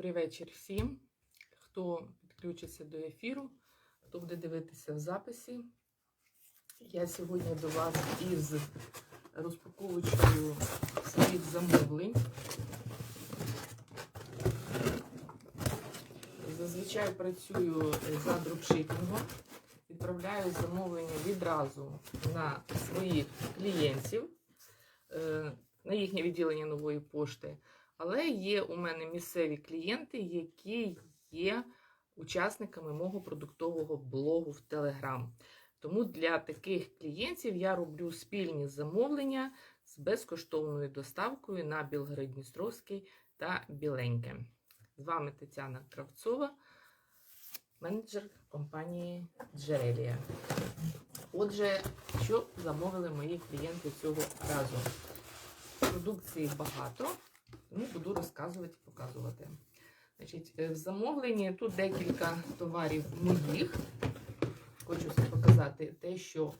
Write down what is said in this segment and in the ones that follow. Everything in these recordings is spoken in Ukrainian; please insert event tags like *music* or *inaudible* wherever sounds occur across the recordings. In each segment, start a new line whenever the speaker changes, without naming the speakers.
Добрий вечір всім, хто підключиться до ефіру, хто буде дивитися в записі. Я сьогодні до вас із розпаковочкою своїх замовлень. Зазвичай працюю за дропшипінгом, відправляю замовлення відразу на своїх клієнтів, е, на їхнє відділення нової пошти. Але є у мене місцеві клієнти, які є учасниками мого продуктового блогу в Телеграм. Тому для таких клієнтів я роблю спільні замовлення з безкоштовною доставкою на Білгород-Дністровський та Біленьке. З вами Тетяна Кравцова, менеджер компанії Джерелія. Отже, що замовили мої клієнти цього разу? Продукції багато, тому буду розказувати і показувати. Значить, е, в замовленні тут декілька товарів моїх. Хочу показати те, що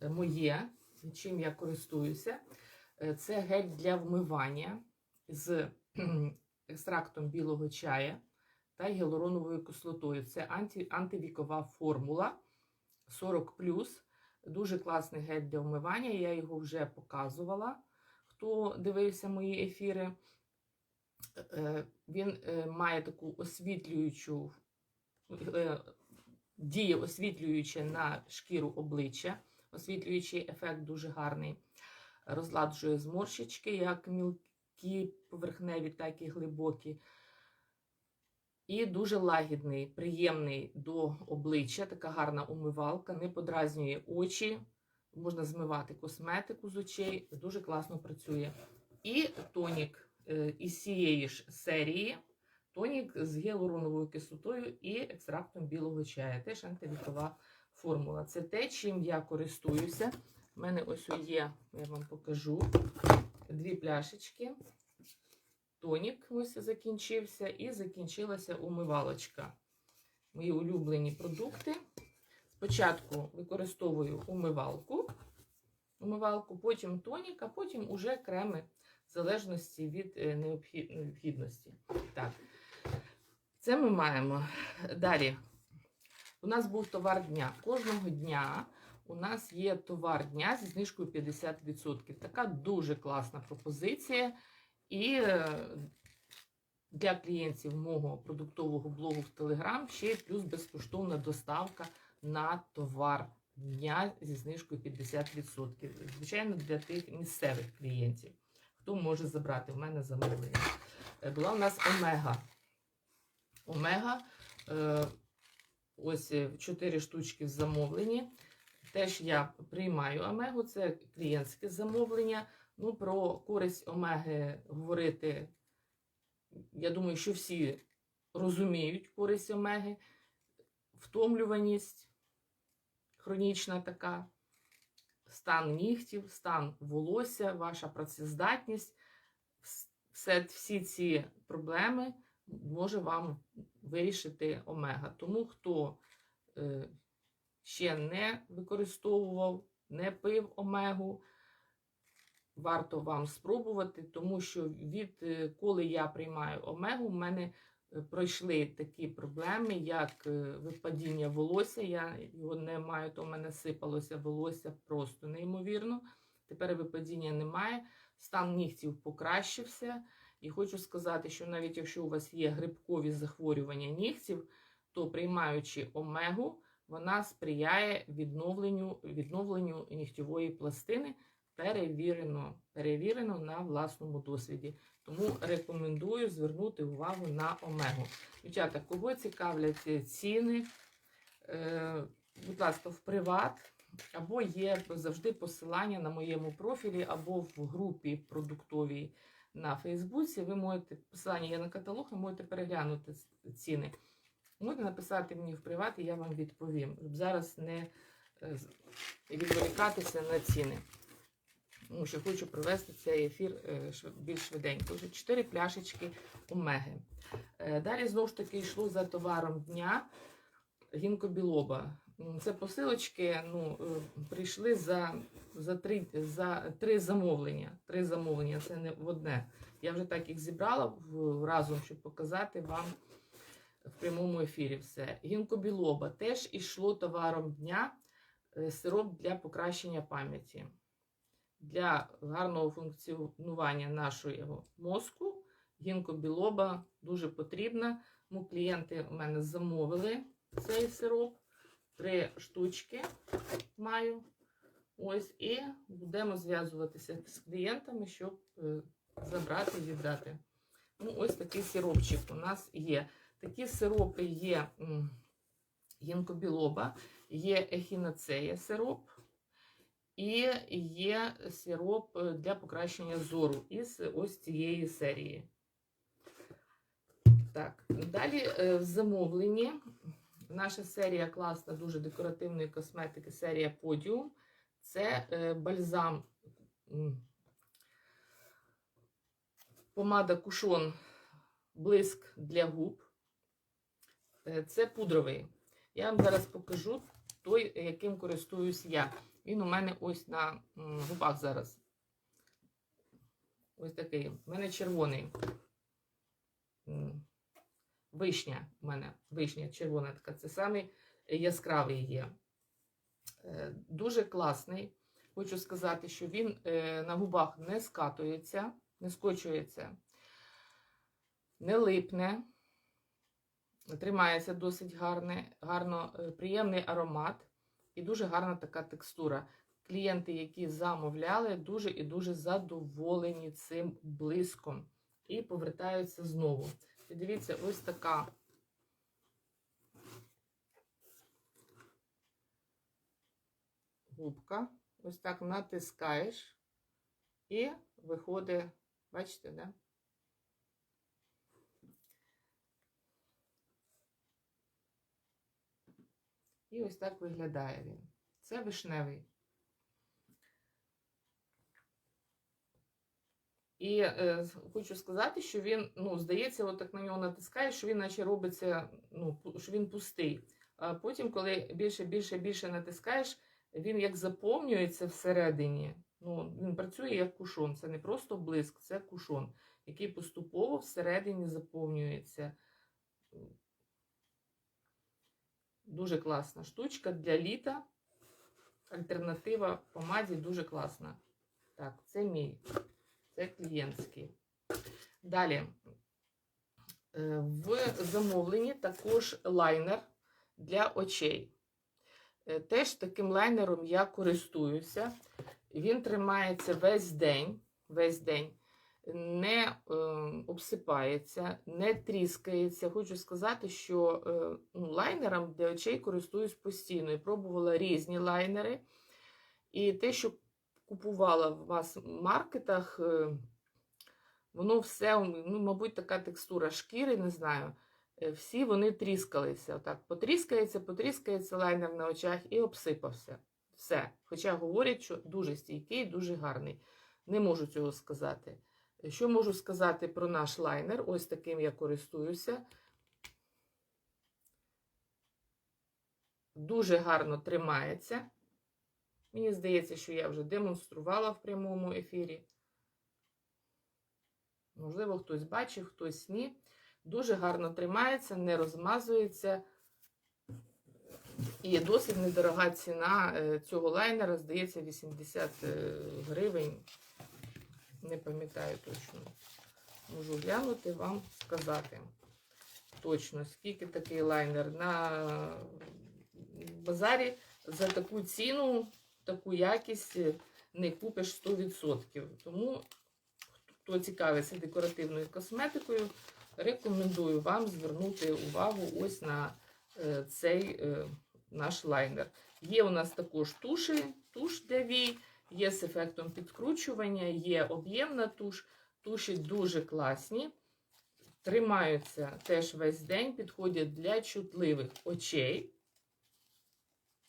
е, моє, чим я користуюся. Е, Це гель для вмивання з екстрактом білого чая та гіалуроновою кислотою. Це анті, антивікова формула 40. Дуже класний гель для вмивання. Я його вже показувала. Хто дивився мої ефіри, він е, має таку освітлюючу е, діє освітлююче на шкіру обличчя. Освітлюючий ефект дуже гарний. Розладжує зморщички, як мілкі, поверхневі, так і глибокі. І дуже лагідний, приємний до обличчя, така гарна умивалка, не подразнює очі, можна змивати косметику з очей, дуже класно працює. І тонік е, із цієї ж серії, тонік з гіалуроновою кислотою і екстрактом білого чая. Теж антивікова формула. Це те, чим я користуюся. У мене ось є, я вам покажу, дві пляшечки. Тонік ось закінчився, і закінчилася умивалочка. Мої улюблені продукти. Спочатку використовую умивалку, умивалку, потім тонік, а потім уже креми в залежності від е, необхідності. Так. Це ми маємо. Далі. У нас був товар дня. Кожного дня у нас є товар дня зі знижкою 50%. Така дуже класна пропозиція. І е, для клієнтів мого продуктового блогу в Telegram ще плюс безкоштовна доставка на товар дня зі знижкою 50%. Звичайно, для тих місцевих клієнтів, хто може забрати в мене замовлення. Е, Була у нас Омега. Омега, е, ось 4 штучки в замовленні. Теж я приймаю Омегу, це клієнтське замовлення. Ну, про користь омеги говорити, я думаю, що всі розуміють користь омеги, втомлюваність, хронічна така, стан нігтів, стан волосся, ваша працездатність. Все, всі ці проблеми може вам вирішити омега. Тому хто е, ще не використовував, не пив омегу, варто вам спробувати, тому що відколи я приймаю омегу, в мене е, пройшли такі проблеми, як е, випадіння волосся. Я його не маю, то в мене сипалося волосся просто неймовірно. Тепер випадіння немає. Стан нігтів покращився. І хочу сказати, що навіть якщо у вас є грибкові захворювання нігтів, то приймаючи омегу, вона сприяє відновленню, відновленню нігтєвої пластини перевірено, перевірено на власному досвіді. Тому рекомендую звернути увагу на омегу. Дівчата, кого цікавлять е, ціни, е, будь ласка, в приват, або є завжди посилання на моєму профілі, або в групі продуктовій на Фейсбуці. Ви можете посилання є на каталог, ви можете переглянути ціни. Можете написати мені в приват, і я вам відповім. Щоб зараз не е, відволікатися на ціни. Тому що хочу провести цей ефір е, більш швиденько. Вже 4 пляшечки омеги. Е, Далі знову ж таки йшло за товаром дня гінкобілоба. Це посилочки ну, е, прийшли за, за, три, за три замовлення. Три замовлення, це не в одне. Я вже так їх зібрала разом, щоб показати вам в прямому ефірі все. Гінкобілоба теж ішло товаром дня сироп для покращення пам'яті. Для гарного функціонування нашого мозку гінкобілоба дуже потрібна. Тому клієнти у мене замовили цей сироп. Три штучки маю. Ось, і будемо зв'язуватися з клієнтами, щоб е, забрати віддати. Ну, ось такий сиропчик у нас є. Такі сиропи є гінкобілоба, є ехінацея сироп, і є сироп е, для покращення зору із ось цієї серії. Так, далі е, в замовленні. Наша серія класна, дуже декоративної косметики, серія Podium. Це е, бальзам, помада Кушон блиск для губ. Е, Це пудровий. Я вам зараз покажу той, яким користуюсь я. Він у мене ось на губах зараз. Ось такий. У мене червоний. Вишня у мене, вишня червона така. Це самий яскравий є. Е, Дуже класний. Хочу сказати, що він е, на губах не скатується, не скочується, не липне, тримається досить гарне, гарно, е, приємний аромат і дуже гарна така текстура. Клієнти, які замовляли, дуже і дуже задоволені цим блиском і повертаються знову. Дивіться, ось така губка. Ось так натискаєш і виходить, бачите, да? І ось так виглядає він. Це вишневий. І е, хочу сказати, що він, ну, здається, от так на нього натискаєш, що він наче робиться, ну, що він пустий. А потім, коли більше, більше, більше натискаєш, він як заповнюється всередині. Ну, він працює як кушон. Це не просто блиск, це кушон, який поступово всередині заповнюється. Дуже класна штучка для літа. Альтернатива помаді дуже класна. Так, це мій. Це клієнтський. Далі. Е, В замовленні також лайнер для очей. Е, Теж таким лайнером я користуюся. Він тримається весь день, весь день, не е, обсипається, не тріскається. Хочу сказати, що е, ну, лайнером для очей користуюсь постійно. І пробувала різні лайнери. І те, що купувала в мас-маркетах, е, воно все, ну, мабуть, така текстура шкіри, не знаю. Е, Всі вони тріскалися. Отак, потріскається, потріскається лайнер на очах і обсипався. Все. Хоча говорять, що дуже стійкий, дуже гарний. Не можу цього сказати. Що можу сказати про наш лайнер? Ось таким я користуюся. Дуже гарно тримається. Мені здається, що я вже демонструвала в прямому ефірі. Можливо, хтось бачив, хтось ні. Дуже гарно тримається, не розмазується. І досить недорога ціна е, цього лайнера, здається, 80 е, гривень. Не пам'ятаю точно. Можу глянути, вам сказати точно, скільки такий лайнер. На базарі за таку ціну, таку якість не купиш 100%. Тому, хто цікавиться декоративною косметикою, рекомендую вам звернути увагу ось на е, цей е, наш лайнер. Є у нас також туші, туш для вій, є з ефектом підкручування, є об'ємна туш. Туші дуже класні. Тримаються теж весь день, підходять для чутливих очей.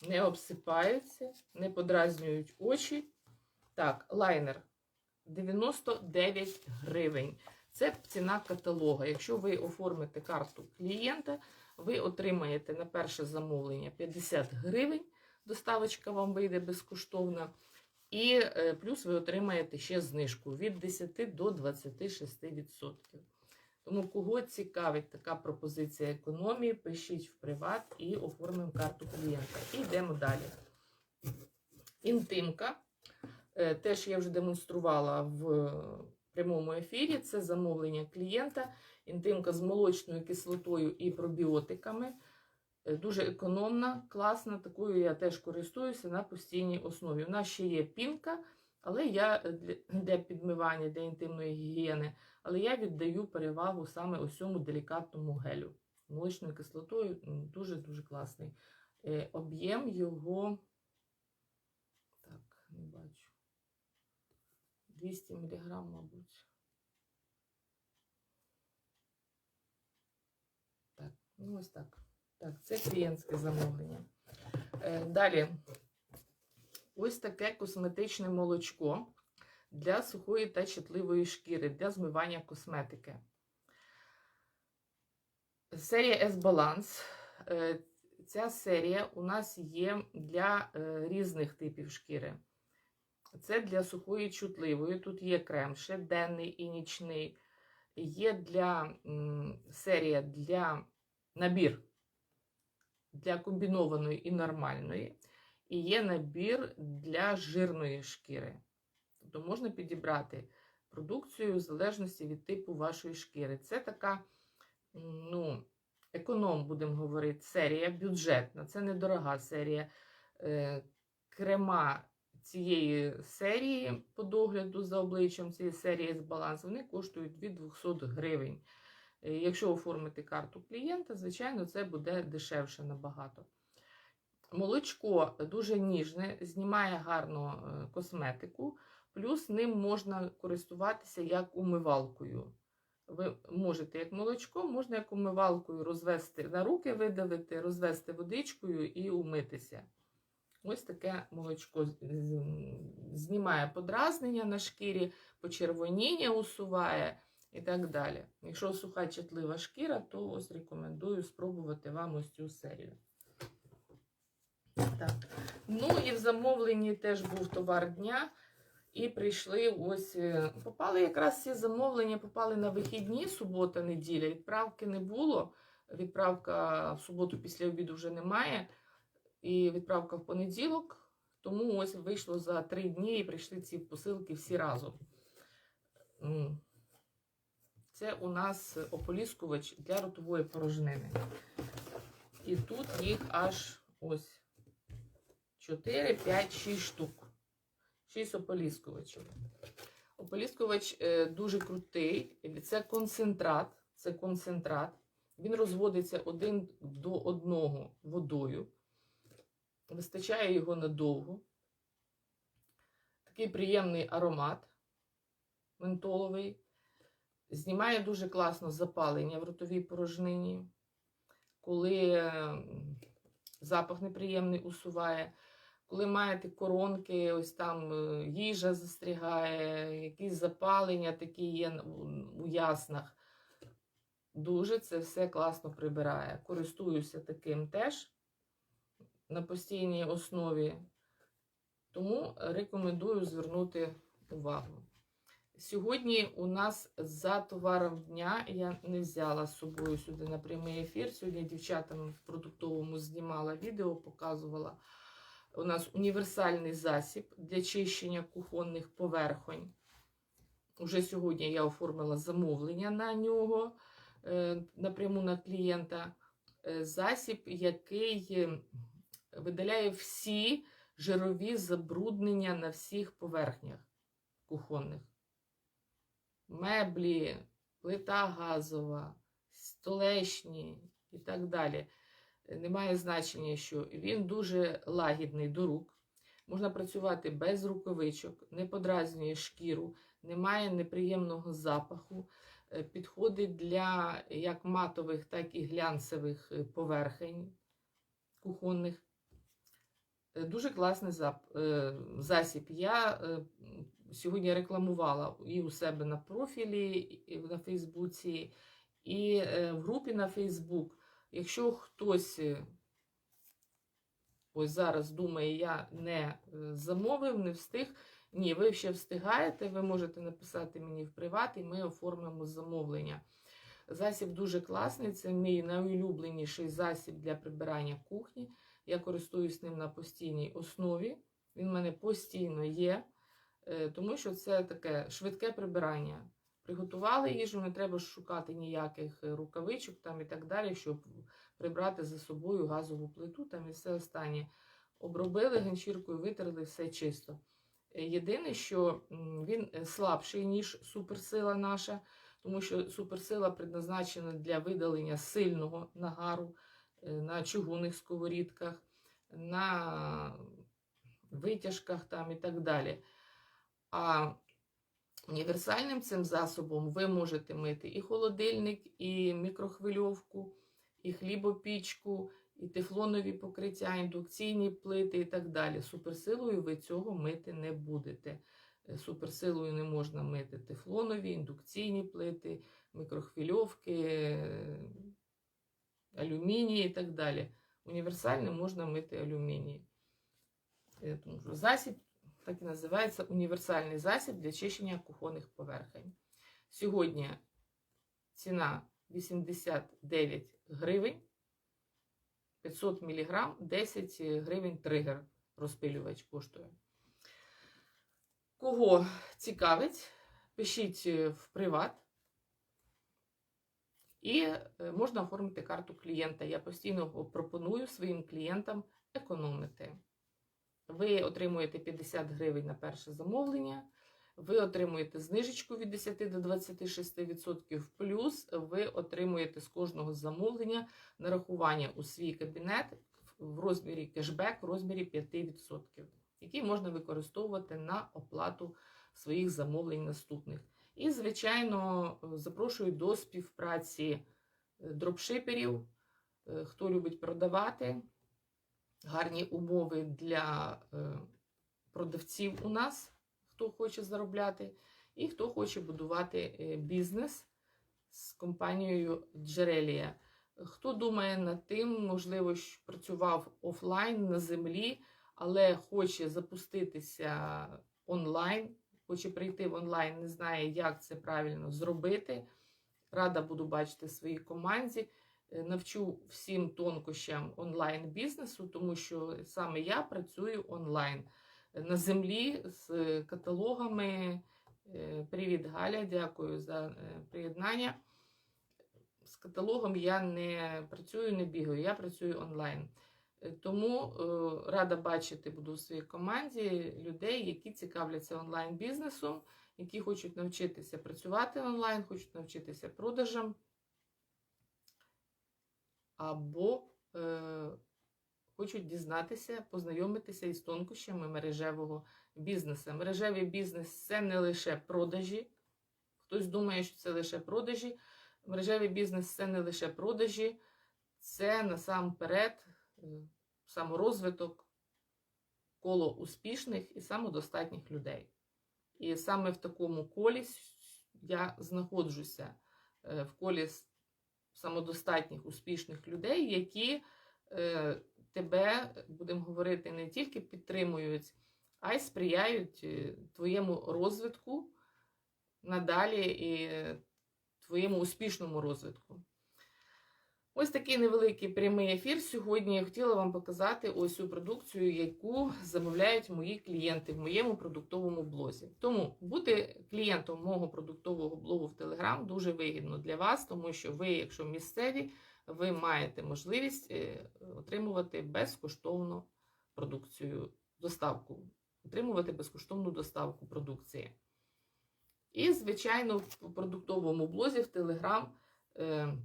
Не обсипаються, не подразнюють очі. Так, лайнер 99 гривень. Це ціна каталога. Якщо ви оформите карту клієнта, ви отримаєте на перше замовлення 50 гривень. Доставочка вам вийде безкоштовна. І е, плюс ви отримаєте ще знижку від 10 до 26%. Тому кого цікавить така пропозиція економії, пишіть в приват і оформимо карту клієнта. І йдемо далі. Інтимка. Е, Теж я вже демонструвала в прямому ефірі. Це замовлення клієнта. Інтимка з молочною кислотою і пробіотиками. Е, Дуже економна, класна. Такою я теж користуюся на постійній основі. У нас ще є пінка, але я е, для, *clears throat* підмивання, для інтимної гігієни, але я віддаю перевагу саме ось цьому делікатному гелю. Молочною кислотою дуже-дуже класний. Е, Об'єм його. Так, не бачу. 200 мг, мабуть. Так, ну ось так. Так, це клієнтське замовлення. Е, Далі. Ось таке косметичне молочко для сухої та чутливої шкіри, для змивання косметики. Серія S-Balance. Е, Ця серія у нас є для е, різних типів шкіри. Це для сухої чутливої. Тут є крем ще денний і нічний. Є для серія для набір для комбінованої і нормальної. І є набір для жирної шкіри. Тобто можна підібрати продукцію в залежності від типу вашої шкіри. Це така, ну, економ, будемо говорити, серія бюджетна. Це недорога серія. Е, Крема цієї серії по догляду за обличчям цієї серії з баланс, вони коштують від 200 гривень. Е, Якщо оформити карту клієнта, звичайно, це буде дешевше набагато. Молочко дуже ніжне, знімає гарно е, косметику, плюс ним можна користуватися як умивалкою. Ви можете як молочко, можна як умивалкою розвести на руки, видавити, розвести водичкою і умитися. Ось таке молочко знімає подразнення на шкірі, почервоніння усуває і так далі. Якщо суха чутлива шкіра, то ось рекомендую спробувати вам ось цю серію. Так. Ну і в замовленні теж був товар дня. І прийшли ось, е, попали якраз ці замовлення, попали на вихідні, субота, неділя. Відправки не було. Відправка в суботу після обіду вже немає. І відправка в понеділок. Тому ось вийшло за три дні і прийшли ці посилки всі разом. Це у нас ополіскувач для ротової порожнини. І тут їх аж ось 4, 5, 6 штук. 6 ополіскувачів. Ополіскувач е, дуже крутий. Це концентрат. Це концентрат. Він розводиться один до одного водою. Вистачає його надовго. Такий приємний аромат ментоловий. Знімає дуже класно запалення в ротовій порожнині, коли запах неприємний усуває, коли маєте коронки, ось там е, їжа застрягає, якісь запалення такі є у яснах. Дуже це все класно прибирає. Користуюся таким теж на постійній основі. Тому рекомендую звернути увагу. Сьогодні у нас за товаром дня я не взяла з собою сюди на прямий ефір. Сьогодні дівчатам в продуктовому знімала відео, показувала. У нас універсальний засіб для чищення кухонних поверхонь. Уже сьогодні я оформила замовлення на нього е, напряму на клієнта. Е, Засіб, який видаляє всі жирові забруднення на всіх поверхнях кухонних меблі, плита газова, столешні і так далі. Немає значення, що він дуже лагідний до рук. Можна працювати без рукавичок, не подразнює шкіру, немає неприємного запаху. Е, Підходить для як матових, так і глянцевих е, поверхень кухонних. Е, Дуже класний засіб. Я сьогодні рекламувала і у себе на профілі, і на Фейсбуці, і е, в групі на Фейсбук. Якщо хтось е, ось зараз думає, я не е, замовив, не встиг. Ні, ви ще встигаєте, ви можете написати мені в приват, і ми оформимо замовлення. Засіб дуже класний, це мій найулюбленіший засіб для прибирання кухні. Я користуюсь ним на постійній основі. Він в мене постійно є, тому що це таке швидке прибирання. Приготували їжу, не треба шукати ніяких е, рукавичок там і так далі, щоб прибрати за собою газову плиту там і все останнє. Обробили ганчіркою, витерли все чисто. Е, Єдине, що він е, слабший, ніж суперсила наша, тому що суперсила предназначена для видалення сильного нагару е, на чугунних сковорідках, на витяжках там і так далі. А універсальним цим засобом ви можете мити і холодильник, і мікрохвильовку, і хлібопічку, і тефлонові покриття, індукційні плити і так далі. Суперсилою ви цього мити не будете. Е, Суперсилою не можна мити тефлонові, індукційні плити, мікрохвильовки, е, алюміній і так далі. Універсальним можна мити алюміній. Тому що засіб так і називається універсальний засіб для чищення кухонних поверхень. Сьогодні ціна 89 гривень, 500 мг, 10 гривень тригер розпилювач коштує. Кого цікавить, пишіть е, в приват. І е, можна оформити карту клієнта. Я постійно пропоную своїм клієнтам економити. Ви отримуєте 50 гривень на перше замовлення, ви отримуєте знижечку від 10 до 26%, плюс ви отримуєте з кожного замовлення нарахування у свій кабінет в розмірі кешбек в розмірі 5%, який можна використовувати на оплату своїх замовлень наступних. І, звичайно, запрошую до співпраці е, дропшиперів, е, хто любить продавати гарні умови для е, продавців у нас, хто хоче заробляти, і хто хоче будувати е, бізнес з компанією Джерелія. Хто думає над тим, можливо, що працював офлайн на землі, але хоче запуститися онлайн, хоче прийти в онлайн, не знає, як це правильно зробити. Рада буду бачити своїй команді. Е, Навчу всім тонкощам онлайн-бізнесу, тому що саме я працюю онлайн на землі з каталогами. Е, Привіт, Галя, дякую за е, приєднання. З каталогом я не працюю, не бігаю, я працюю онлайн. Е, Тому е, рада бачити буду у своїй команді людей, які цікавляться онлайн-бізнесом, які хочуть навчитися працювати онлайн, хочуть навчитися продажам або е, хочуть дізнатися, познайомитися із тонкощами мережевого бізнесу. Мережевий бізнес це не лише продажі. Хтось думає, що це лише продажі. Мережевий бізнес це не лише продажі, це насамперед е, саморозвиток, коло успішних і самодостатніх людей. І саме в такому колі я знаходжуся е, в колі самодостатніх успішних людей, які е, тебе, будемо говорити, не тільки підтримують, а й сприяють е, твоєму розвитку надалі і твоєму успішному розвитку. Ось такий невеликий прямий ефір. Сьогодні я хотіла вам показати ось цю продукцію, яку замовляють мої клієнти в моєму продуктовому блозі. Тому бути клієнтом мого продуктового блогу в Telegram дуже вигідно для вас, тому що ви, якщо місцеві, ви маєте можливість е, отримувати безкоштовну продукцію, доставку, отримувати безкоштовну доставку продукції. І, звичайно, в продуктовому блозі в е,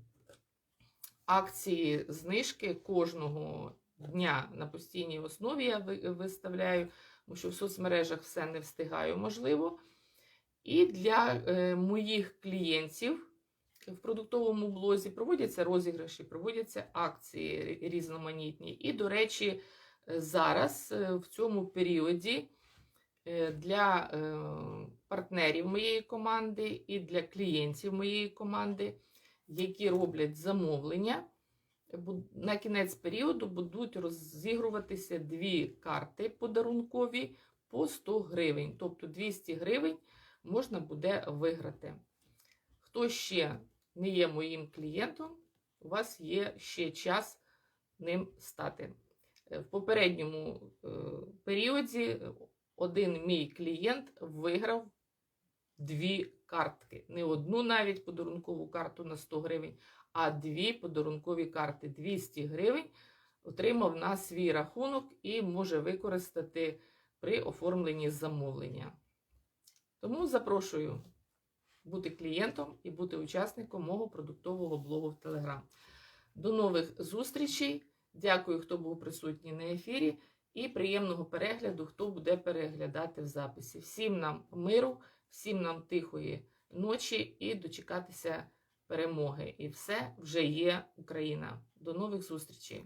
акції знижки кожного дня на постійній основі я виставляю, тому що в соцмережах все не встигаю, можливо. І для е, моїх клієнтів в продуктовому блозі проводяться розіграші, проводяться акції різноманітні. І, до речі, зараз е, в цьому періоді е, для партнерів моєї команди і для клієнтів моєї команди, які роблять замовлення, на кінець періоду будуть розігруватися дві карти подарункові по 100 гривень. Тобто 200 гривень можна буде виграти. Хто ще не є моїм клієнтом, у вас є ще час ним стати. Е, В попередньому е, періоді один мій клієнт виграв дві картки. Не одну навіть подарункову карту на 100 гривень, а дві подарункові карти 200 гривень. Отримав на свій рахунок і може використати при оформленні замовлення. Тому запрошую бути клієнтом і бути учасником мого продуктового блогу в Телеграм. До нових зустрічей! Дякую, хто був присутній на ефірі, і приємного перегляду, хто буде переглядати в записі. Всім нам миру, всім нам тихої ночі і дочекатися перемоги. І все вже є Україна. До нових зустрічей!